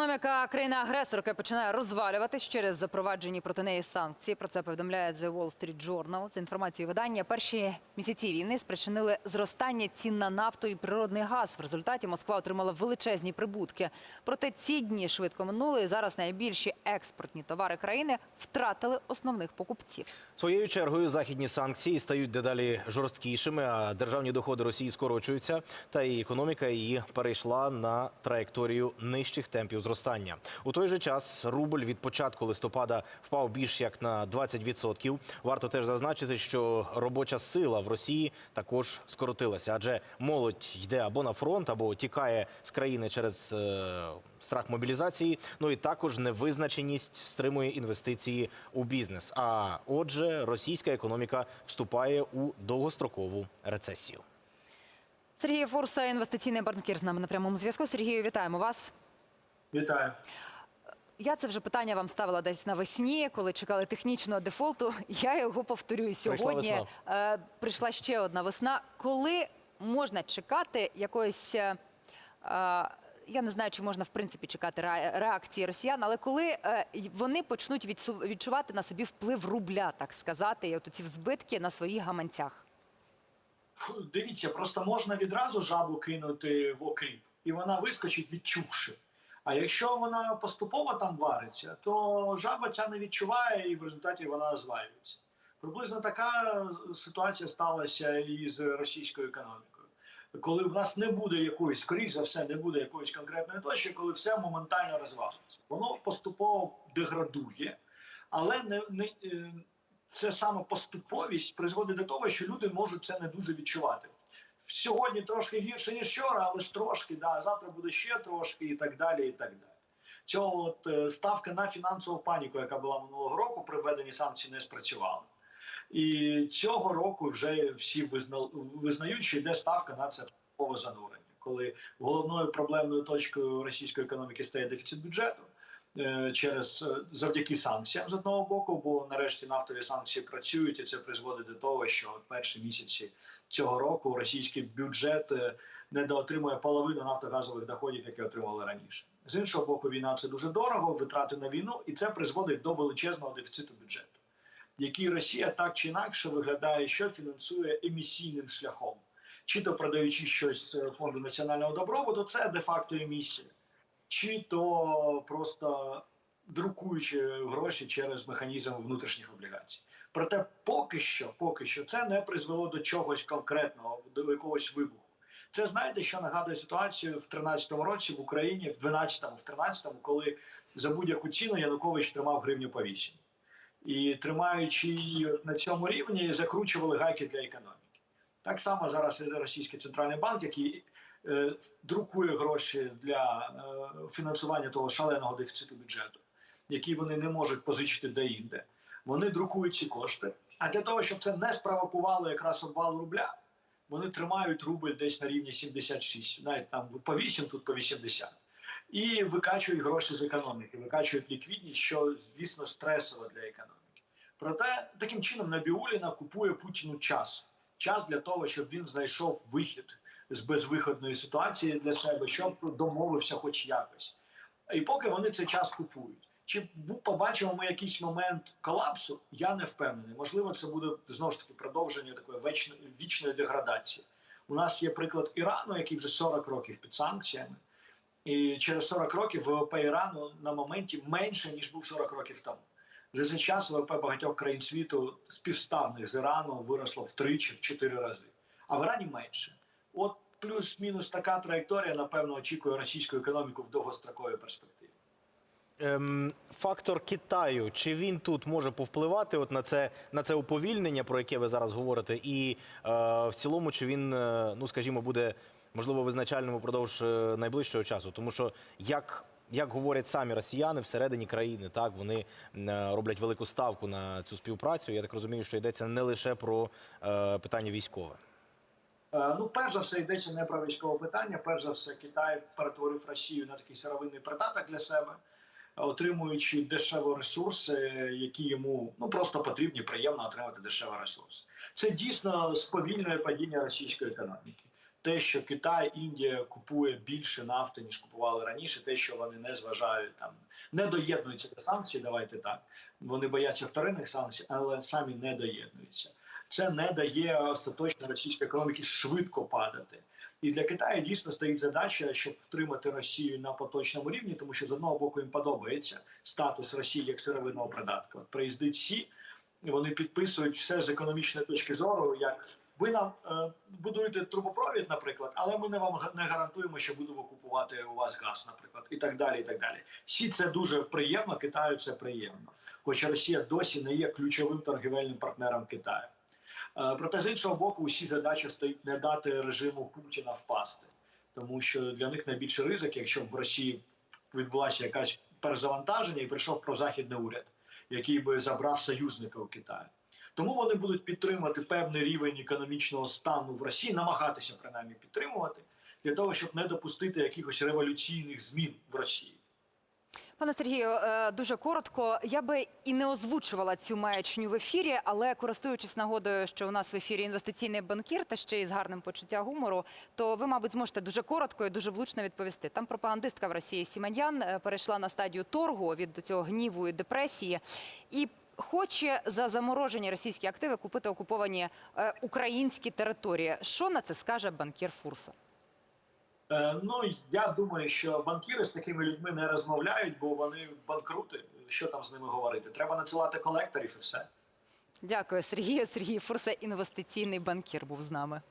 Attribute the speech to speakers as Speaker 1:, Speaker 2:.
Speaker 1: Економіка країни-агресорки починає розвалюватись через запроваджені проти неї санкції. Про це повідомляє The Wall Street Journal. За інформацією видання, перші місяці війни спричинили зростання цін на нафту і природний газ. В результаті Москва отримала величезні прибутки. Проте ці дні швидко минули. І зараз найбільші експортні товари країни втратили основних покупців.
Speaker 2: Своєю чергою західні санкції стають дедалі жорсткішими, а державні доходи Росії скорочуються, та і економіка її перейшла на траєкторію нижчих темпів зростання. У той же час рубль від початку листопада впав більш як на 20%. Варто теж зазначити, що робоча сила в Росії також скоротилася, адже молодь йде або на фронт, або тікає з країни через е, страх мобілізації. Ну і також невизначеність стримує інвестиції у бізнес. А отже, російська економіка вступає у довгострокову рецесію.
Speaker 1: Сергій Фурса, інвестиційний банкір, з нами на прямому зв'язку. Сергію, вітаємо вас.
Speaker 3: Вітаю.
Speaker 1: Я це вже питання вам ставила десь навесні, коли чекали технічного дефолту. Я його повторюю сьогодні.
Speaker 2: весна.
Speaker 1: Е, прийшла ще одна весна. Коли можна чекати якоїсь. е, е, я не знаю, чи можна в принципі чекати реакції росіян, але коли е, вони почнуть відсу- відчувати на собі вплив рубля, так сказати, і от ці збитки на своїх гаманцях.
Speaker 3: Дивіться, просто можна відразу жабу кинути в окріп, і вона вискочить, відчувши. А якщо вона поступово там вариться, то жаба ця не відчуває і в результаті вона звалюється. Приблизно така ситуація сталася і з російською економікою. Коли в нас не буде якоїсь, скоріш за все, не буде якоїсь конкретної точки, коли все моментально розвалиться. Воно поступово деградує, але не, не, е, це саме поступовість призводить до того, що люди можуть це не дуже відчувати. Сьогодні трошки гірше, ніж вчора, але ж трошки, да, завтра буде ще трошки і так далі. і так далі. Цього от е, ставка на фінансову паніку, яка була минулого року, при введенні санкцій не спрацювала. І цього року вже всі визна- визнають, що йде ставка на це занурення, коли головною проблемною точкою російської економіки стає дефіцит бюджету через е, завдяки санкціям з одного боку, бо нарешті нафтові санкції працюють, і це призводить до того, що перші місяці цього року російський бюджет е, недоотримує половину нафтогазових доходів, які отримували раніше. З іншого боку, війна це дуже дорого, витрати на війну, і це призводить до величезного дефіциту бюджету, який Росія так чи інакше виглядає, що фінансує емісійним шляхом. Чи то продаючи щось фонду національного добробуту, це де-факто емісія, чи то просто друкуючи гроші через механізм внутрішніх облігацій. Проте поки що, поки що, це не призвело до чогось конкретного, до якогось вибуху. Це знаєте, що нагадує ситуацію в 13-му році в Україні, в 12-му, в 13-му, коли за будь-яку ціну Янукович тримав гривню по 8. І тримаючи її на цьому рівні, закручували гайки для економіки. Так само зараз і російський центральний банк, який друкує гроші для е, фінансування того шаленого дефіциту бюджету, які вони не можуть позичити де-інде. Вони друкують ці кошти. А для того, щоб це не спровокувало якраз обвал рубля, вони тримають рубль десь на рівні 76, навіть там по 8, тут по 80. І викачують гроші з економіки, викачують ліквідність, що, звісно, стресово для економіки. Проте таким чином Набіуліна купує Путіну час. Час для того, щоб він знайшов вихід з безвиходної ситуації для себе, щоб домовився хоч якось. І поки вони цей час купують. Чи побачимо ми якийсь момент колапсу? Я не впевнений. Можливо, це буде знову ж таки продовження такої вічної, вічної деградації. У нас є приклад Ірану, який вже 40 років під санкціями, і через 40 років ВВП Ірану на моменті менше ніж був 40 років тому. За цей час ВВП багатьох країн світу співставних з Ірану виросло втричі, в чотири рази, а в Ірані менше. От плюс-мінус така траєкторія, напевно, очікує російську економіку в довгостроковій перспективі.
Speaker 2: Ем, фактор Китаю, чи він тут може повпливати от на це на це уповільнення, про яке ви зараз говорите, і е, в цілому, чи він, е, ну скажімо, буде можливо визначальним упродовж е, найближчого часу? Тому що як. Як говорять самі росіяни всередині країни, так вони е, роблять велику ставку на цю співпрацю. Я так розумію, що йдеться не лише про е, питання військове.
Speaker 3: Е, Ну, перш за все, йдеться не про військове питання. Перш за все, Китай перетворив Росію на такий сировинний придаток для себе, отримуючи дешеві ресурси, які йому ну просто потрібні, приємно отримати дешеві ресурси. Це дійсно сповільнює падіння російської економіки. те, що Китай, Індія купує більше нафти, ніж купували раніше, те, що вони не зважають там, не доєднуються до санкцій, давайте так. Вони бояться вторинних санкцій, але самі не доєднуються. Це не дає остаточно російській економіці швидко падати. І для Китаю дійсно стоїть задача, щоб втримати Росію на поточному рівні, тому що з одного боку їм подобається статус Росії як сировинного придатка. От приїздить Сі, і вони підписують все з економічної точки зору, як ви нам е, будуєте трубопровід, наприклад, але ми не вам не гарантуємо, що будемо купувати у вас газ, наприклад, і так далі. І так далі. Сі це дуже приємно, Китаю це приємно. Хоча Росія досі не є ключовим торгівельним партнером Китаю. Е, Проте з іншого боку, усі задача стоїть не дати режиму Путіна впасти, тому що для них найбільший ризик, якщо в Росії відбулася якась перезавантаження і прийшов прозахідний уряд, який би забрав союзника у Китаю. Тому вони будуть підтримувати певний рівень економічного стану в Росії, намагатися принаймні підтримувати для того, щоб не допустити якихось революційних змін в Росії.
Speaker 1: Пане Сергію, е, дуже коротко. Я би і не озвучувала цю маячню в ефірі, але користуючись нагодою, що у нас в ефірі інвестиційний банкір та ще й з гарним почуття гумору, то ви, мабуть, зможете дуже коротко і дуже влучно відповісти. Там пропагандистка в Росії Сіманьян е, перейшла на стадію торгу від цього гніву і депресії і. Хоче за заморожені російські активи купити окуповані е, українські території. Що на це скаже банкір Фурса?
Speaker 3: Е, ну я думаю, що банкіри з такими людьми не розмовляють, бо вони банкрути. Що там з ними говорити? Треба надсилати колекторів і все.
Speaker 1: Дякую, Сергію. Сергій Фурса, інвестиційний банкір, був з нами.